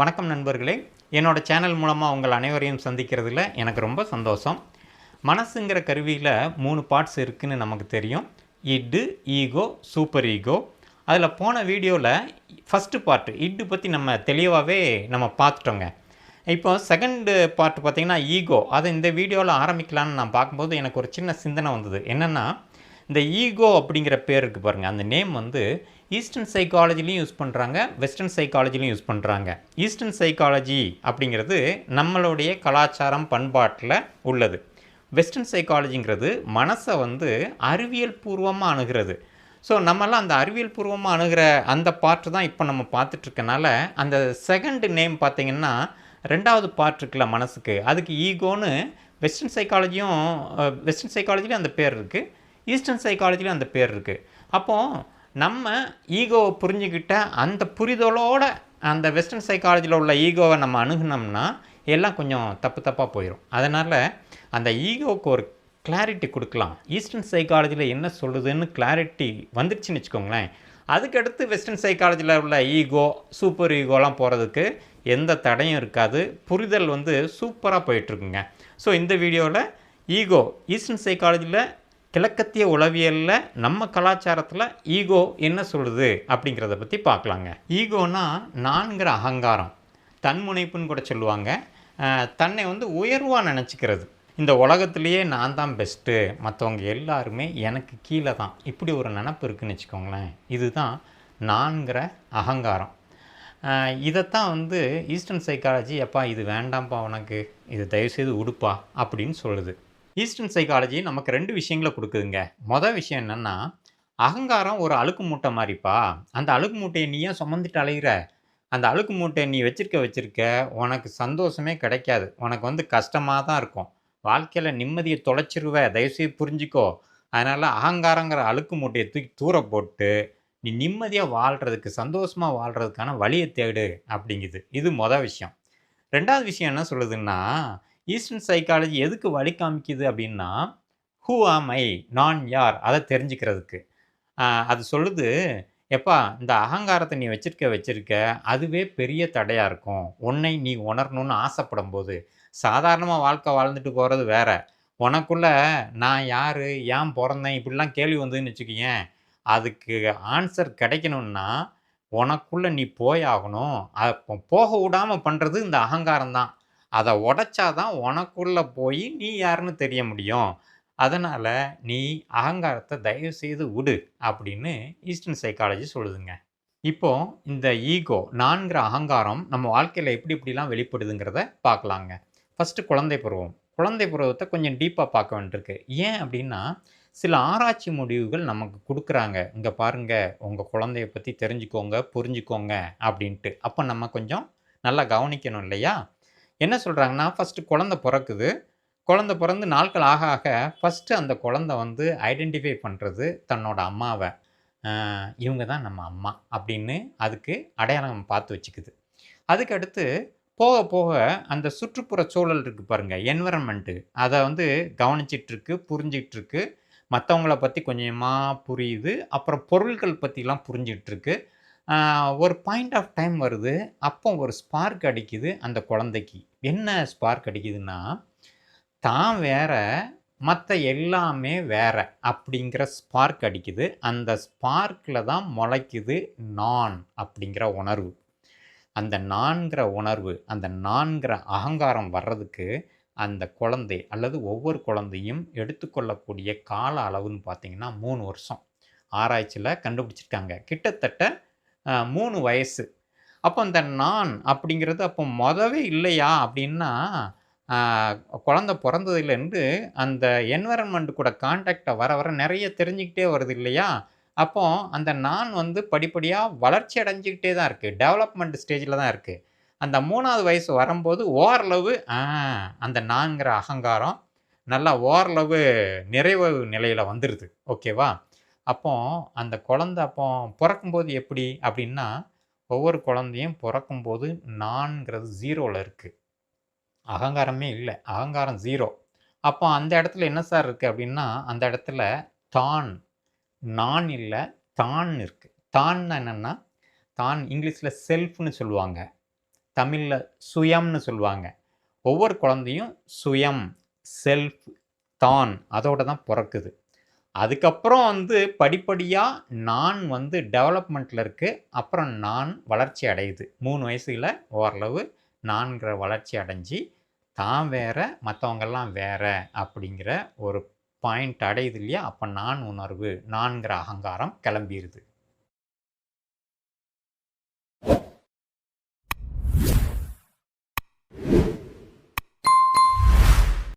வணக்கம் நண்பர்களே. என்னோட சேனல் மூலமாக உங்கள் அனைவரையும் சந்திக்கிறதுல எனக்கு ரொம்ப சந்தோஷம். மனசுங்கிற கருவியில் மூணு பார்ட்ஸ் இருக்குன்னு நமக்கு தெரியும். இட்டு ஈகோ சூப்பர் ஈகோ அதில் போன வீடியோவில் ஃபஸ்ட்டு பார்ட்டு இட்டு பற்றி நம்ம தெளிவாகவே நம்ம பார்த்துட்டோங்க. இப்போ செகண்டு பார்ட் பார்த்திங்கன்னா ஈகோ அதை இந்த வீடியோவில் ஆரம்பிக்கலான்னு நான் பார்க்கும்போது எனக்கு ஒரு சின்ன சிந்தனை வந்தது. என்னென்னா இந்த ஈகோ அப்படிங்கிற பேர் இருக்குது பாருங்கள் அந்த நேம் வந்து ஈஸ்டர்ன் சைக்காலஜிலையும் யூஸ் பண்ணுறாங்க வெஸ்டர்ன் சைக்காலஜிலையும் யூஸ் பண்ணுறாங்க ஈஸ்டர்ன் சைக்காலஜி அப்படிங்கிறது நம்மளுடைய கலாச்சாரம் பண்பாட்டில் உள்ளது. வெஸ்டர்ன் சைக்காலஜிங்கிறது மனசை வந்து அறிவியல் பூர்வமாக அணுகிறது. ஸோ நம்மலாம் அந்த அறிவியல் பூர்வமாக அணுகிற அந்த பார்ட்டு தான் இப்போ நம்ம பார்த்துட்ருக்கனால அந்த செகண்ட் நேம் பார்த்திங்கன்னா ரெண்டாவது பார்ட் இருக்குல்ல மனசுக்கு. அதுக்கு ஈகோன்னு வெஸ்டர்ன் சைக்காலஜியும் வெஸ்டர்ன் சைக்காலஜிலையும் அந்த பேர் இருக்குது ஈஸ்டர்ன் சைக்காலஜிலையும் அந்த பேர் இருக்குது அப்போது நம்ம ஈகோவை புரிஞ்சுக்கிட்ட அந்த புரிதலோட அந்த வெஸ்டர்ன் சைக்காலஜியில் உள்ள ஈகோவை நம்ம அணுகுனோம்னா எல்லாம் கொஞ்சம் தப்பு தப்பாக போயிடும் அதனால் அந்த ஈகோவுக்கு ஒரு கிளாரிட்டி கொடுக்கலாம். ஈஸ்டர்ன் சைக்காலஜியில் என்ன சொல்லுதுன்னு கிளாரிட்டி வந்துடுச்சுன்னு வச்சுக்கோங்களேன். அதுக்கடுத்து வெஸ்டர்ன் சைக்காலஜியில் உள்ள ஈகோ சூப்பர் ஈகோலாம் போகிறதுக்கு எந்த தடையும் இருக்காது. புரிதல் வந்து சூப்பராக போயிட்டுருக்குங்க ஸோ இந்த வீடியோவில் ஈகோ ஈஸ்டர்ன் சைக்காலஜியில் கிழக்கத்திய உளவியலில் நம்ம கலாச்சாரத்தில் ஈகோ என்ன சொல்லுது அப்படிங்கிறத பற்றி பார்க்கலாங்க. ஈகோனா நான்கிற அகங்காரம். தன்முனைப்புன்னு கூட சொல்லுவாங்க. தன்னை வந்து உயர்வாக நினச்சிக்கிறது. இந்த உலகத்துலேயே நான் தான் பெஸ்ட்டு மற்றவங்க எல்லாருமே எனக்கு கீழே தான். இப்படி ஒரு நினப்பு இருக்குதுன்னு வச்சுக்கோங்களேன். இதுதான் நான்கிற அகங்காரம். இதைத்தான் வந்து ஈஸ்டர்ன் சைக்காலஜி எப்பா இது வேண்டாம்ப்பா உனக்கு. இது தயவுசெய்து உடுப்பா அப்படின்னு சொல்லுது. ஈஸ்டர்ன் சைக்காலஜி நமக்கு ரெண்டு விஷயங்களை கொடுக்குதுங்க. மொதல் விஷயம் என்னென்னா அகங்காரம் ஒரு அழுக்கு மூட்டை மாதிரிப்பா அந்த அழுக்கு மூட்டையை நீ ஏன் சுமந்துட்டு அலைகிற அந்த அழுக்கு மூட்டையை நீ வச்சிருக்க வச்சிருக்க உனக்கு சந்தோஷமே கிடைக்காது. உனக்கு வந்து கஷ்டமாக தான் இருக்கும். வாழ்க்கையில் நிம்மதியை தொலைச்சிருவ தயவுசெய்து புரிஞ்சுக்கோ. அதனால் அகங்காரங்கிற அழுக்கு மூட்டையை தூக்கி தூர போட்டு நீ நிம்மதியாக வாழ்கிறதுக்கு சந்தோஷமாக வாழ்கிறதுக்கான வழியை தேடு அப்படிங்குது. இது மொதல் விஷயம். ரெண்டாவது விஷயம் என்ன சொல்லுதுன்னா ஈஸ்டர்ன் சைக்காலஜி எதுக்கு வழி காமிக்குது அப்படின்னா ஹூ ஆம் ஐ நான் யார்? அதை தெரிஞ்சுக்கிறதுக்கு. அது சொல்லுது எப்பா இந்த அகங்காரத்தை நீ வச்சிருக்க வச்சிருக்க அதுவே பெரிய தடையாக இருக்கும். உன்னை நீ உணரணும்னு ஆசைப்படும் போது சாதாரணமாக வாழ்க்கை வாழ்ந்துட்டு போகிறது வேற. உனக்குள்ள நான் யார் ஏன் பிறந்தேன் இப்படிலாம் கேள்வி வந்ததுன்னு வச்சுக்கோயேன். அதுக்கு ஆன்சர் கிடைக்கணும்னா உனக்குள்ளே நீ போயாகணும் அப்போ போக விடாமல் பண்ணுறது இந்த அகங்காரம் தான் அதை உடைச்சாதான் உனக்குள்ளே போய் நீ யாருன்னு தெரிய முடியும். அதனால் நீ அகங்காரத்தை தயவு செய்து விடு அப்படின்னு ஈஸ்டர்ன் சைக்காலஜி சொல்லுதுங்க. இப்போ இந்த ஈகோ நான்கிற அகங்காரம் நம்ம வாழ்க்கையில் எப்படி இப்படிலாம் வெளிப்படுதுங்கிறத பார்க்கலாங்க. ஃபஸ்ட்டு குழந்தை பருவம். குழந்தை பருவத்தை கொஞ்சம் டீப்பாக பார்க்க வேண்டியிருக்கு. ஏன் அப்படின்னா சில ஆராய்ச்சி முடிவுகள் நமக்கு கொடுக்குறாங்க. இங்கே பாருங்கள் உங்கள் குழந்தைய பற்றி தெரிஞ்சுக்கோங்க புரிஞ்சுக்கோங்க அப்படின்ட்டு. அப்போ நம்ம கொஞ்சம் நல்லா கவனிக்கணும் இல்லையா? என்ன சொல்கிறாங்கன்னா ஃபஸ்ட்டு குழந்தை பிறக்குது. குழந்தை பிறந்து நாட்கள் ஆக ஆக ஃபஸ்ட்டு அந்த குழந்தை வந்து ஐடென்டிஃபை பண்ணுறது தன்னோட அம்மாவை. இவங்க தான் நம்ம அம்மா அப்படின்னு அதுக்கு அடையாளம் பார்த்து வச்சுக்குது. அதுக்கடுத்து போக போக அந்த சுற்றுப்புற சூழல் இருக்குது பாருங்கள் என்விரன்மெண்ட்டு அதை வந்து கவனிச்சிட்ருக்கு புரிஞ்சிகிட்ருக்கு மற்றவங்கள பற்றி கொஞ்சமாக புரியுது. அப்புறம் பொருள்கள் பற்றிலாம் புரிஞ்சிகிட்ருக்கு ஒரு பாயிண்ட் ஆஃப் டைம் வருது. அப்போ ஒரு ஸ்பார்க் அடிக்குது அந்த குழந்தைக்கு. என்ன ஸ்பார்க் அடிக்குதுன்னா தான் வேற மற்ற எல்லாமே வேற அப்படிங்கிற ஸ்பார்க் அடிக்குது. அந்த ஸ்பார்க்கில் தான் முளைக்குது நான் அப்படிங்கிற உணர்வு. அந்த நான்கிற உணர்வு அந்த நான்கிற அகங்காரம் வர்றதுக்கு அந்த குழந்தை அல்லது ஒவ்வொரு குழந்தையும் எடுத்துக்கொள்ளக்கூடிய கால அளவுன்னு பார்த்திங்கன்னா மூணு வருஷம். ஆராய்ச்சியில் கண்டுபிடிச்சிருக்காங்க. கிட்டத்தட்ட மூணு வயசு. அப்போ அந்த நான் அப்படிங்கிறது அப்போ மொதவே இல்லையா? அப்படின்னா குழந்த குழந்தை பிறந்ததுலேருந்து அந்த என்வரன்மெண்ட் கூட கான்டாக்டை வர வர நிறைய தெரிஞ்சுக்கிட்டே வருது இல்லையா? அப்போ அந்த நான் வந்து படிப்படியாக வளர்ச்சி அடைஞ்சிக்கிட்டே தான் இருக்குது டெவலப்மெண்ட் ஸ்டேஜில் தான் இருக்குது அந்த மூணாவது வயசு வரும்போது ஓரளவு ஆ, அந்த நான்கிற அகங்காரம் நல்லா ஓரளவு நிறைவு நிலையில் வந்துடுது ஓகேவா? அப்போ அந்த குழந்தை அப்போ பிறக்கும்போது எப்படி அப்படின்னா ஒவ்வொரு குழந்தையும் பிறக்கும்போது நான்கிறது ஜீரோவில் இருக்குது அகங்காரமே இல்லை. அகங்காரம் ஜீரோ அப்போ அந்த இடத்துல என்ன சார் இருக்குது அப்படின்னா அந்த இடத்துல தான் நான் இல்லை தான் இருக்குது தான் என்னென்னா தான் இங்கிலீஷில் செல்ஃப்னு சொல்லுவாங்க. தமிழில் சுயம்னு சொல்லுவாங்க. ஒவ்வொரு குழந்தையும் சுயம் செல்ஃப் தான் அதோட தான் பிறக்குது. அதுக்கப்புறம் வந்து படிப்படியாக நான் வந்து டெவலப்மெண்ட்டில் இருக்குது அப்புறம் நான் வளர்ச்சி அடையுது. மூணு வயசுல ஓரளவு நான்கிற வளர்ச்சி அடைஞ்சு தான் வேற மற்றவங்கெல்லாம் வேற அப்படிங்கிற ஒரு பாயிண்ட் அடையுது இல்லையா? அப்போ நான் உணர்வு நான்கிற அகங்காரம் கிளம்பிடுது